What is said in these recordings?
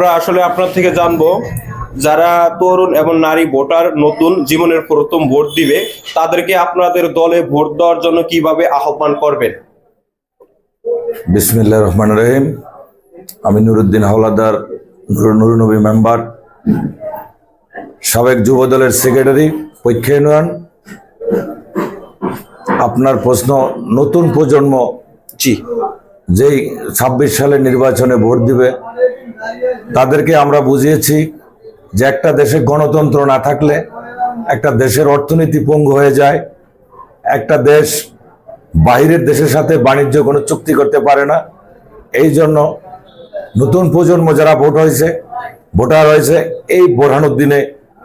আমরা আসলে আপনার থেকে জানব যারা তরুণ এবং নারী ভোটার নতুন জীবনের প্রথম ভোট দিবে তাদেরকে আপনাদের দলে ভোট দেওয়ার জন্য কীভাবে আহ্বান করবেন? বিসমিল্লা রহমান রহিম। আমি নুরুদ্দিন হাওলাদার নুর নুরনবী মেম্বার সাবেক যুব দলের সেক্রেটারি পরীক্ষা ইউনিয়ন। আপনার প্রশ্ন নতুন প্রজন্ম জি। যেই ছাব্বিশ সালের নির্বাচনে ভোট দিবে তাদেরকে আমরা বুঝিয়েছি যে একটা দেশে গণতন্ত্র না থাকলে একটা দেশের অর্থনীতি পঙ্গু হয়ে যায়। একটা দেশ বাইরের দেশের সাথে বাণিজ্য কোনো চুক্তি করতে পারে না। এই জন্য নতুন প্রজন্ম যারা ভোট হয়েছে ভোটার হয়েছে এই বোরহানুর দিনে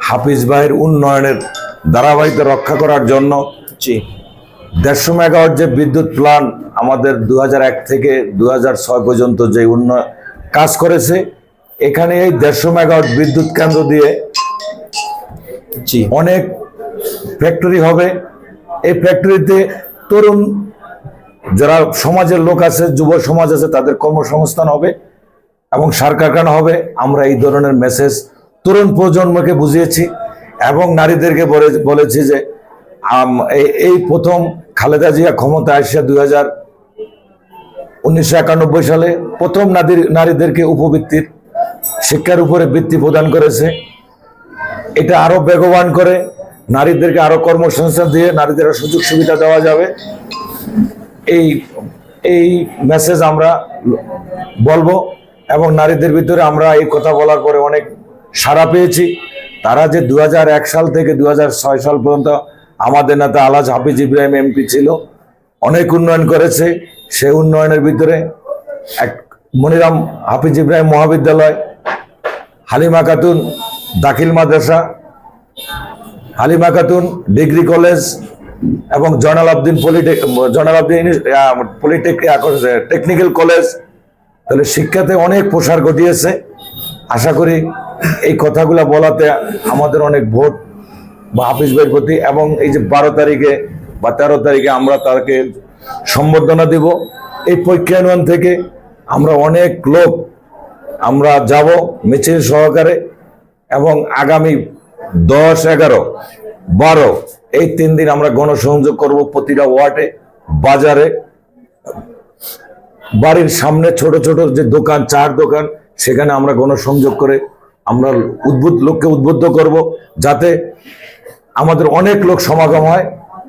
হাফিজ ভাইয়ের উন্নয়নের ধারাবাহিকতা রক্ষা করার জন্য দেড়শো মেগাওয়াট যে বিদ্যুৎ প্লান আমাদের দু হাজার এক থেকে দুই হাজার ছয় পর্যন্ত যে উন্নয়ন কাজ করেছে। এখানে এই দেড়শো মেগাওয়াট বিদ্যুৎ কেন্দ্র দিয়ে জি। অনেক ফ্যাক্টরি হবে। এই ফ্যাক্টরিতে তরুণ যারা সমাজের লোক আছে যুব সমাজ আছে তাদের কর্মসংস্থান হবে এবং সার কারখানা হবে। আমরা এই ধরনের মেসেজ তরুণ প্রজন্মকে বুঝিয়েছি এবং নারীদেরকে বলে- বলেছি যে আম- এই- এই প্রথম খালেদা জিয়া ক্ষমতা আসিয়া দুই হাজার উনিশশো একানব্বই সালে প্রথম নারী নারীদেরকে উপবৃত্তির শিক্ষার উপরে বৃত্তি প্রদান করেছে। এটা আরও বেগবান করে নারীদেরকে আরও কর্মসংস্থান দিয়ে নারীদের সুযোগ সুবিধা দেওয়া যাবে। এই এই মেসেজ আমরা বলব এবং নারীদের ভিতরে আমরা এই কথা বলার পরে অনেক সাড়া পেয়েছি। তারা যে দু হাজার এক সাল থেকে দু হাজার ছয় সাল পর্যন্ত আমাদের নেতা আলাজ হাফিজ ইব্রাহিম এমপি ছিল অনেক উন্নয়ন করেছে। সেই উন্নয়নের ভিতরে এক মনিরাম হাফিজ ইব্রাহিম মহাবিদ্যালয়, হালিমা খাতুন দাখিল মাদ্রাসা, হালিমা খাতুন ডিগ্রি কলেজ এবং Joynal Abedin polytech Joynal Abedin polytech technical college. তাহলে শিক্ষাতে অনেক প্রসার ঘটিয়েছে। আশা করি এই কথাগুলো বলাতে আমাদের অনেক ভোট বা হাফিজ ভাইয়ের প্রতি এবং এই যে বারো তারিখে বা তেরো তারিখে আমরা তাকে সম্বর্ধনা দিব। এই ইউনিয়ন থেকে আমরা অনেক লোক আমরা যাব মিছিল সহকারে এবং আগামী দশ, এগারো, বারো এই তিন দিন আমরা গণসংযোগ করব প্রতিটা ওয়ার্ডে, বাজারে। বাড়ির সামনে ছোট ছোট যে দোকান, চার দোকান, সেখানে আমরা গণসংযোগ করে আমরা উদ্বুদ্ধ, লোককে উদ্বুদ্ধ করব যাতে আমাদের অনেক লোক সমাগম হয়।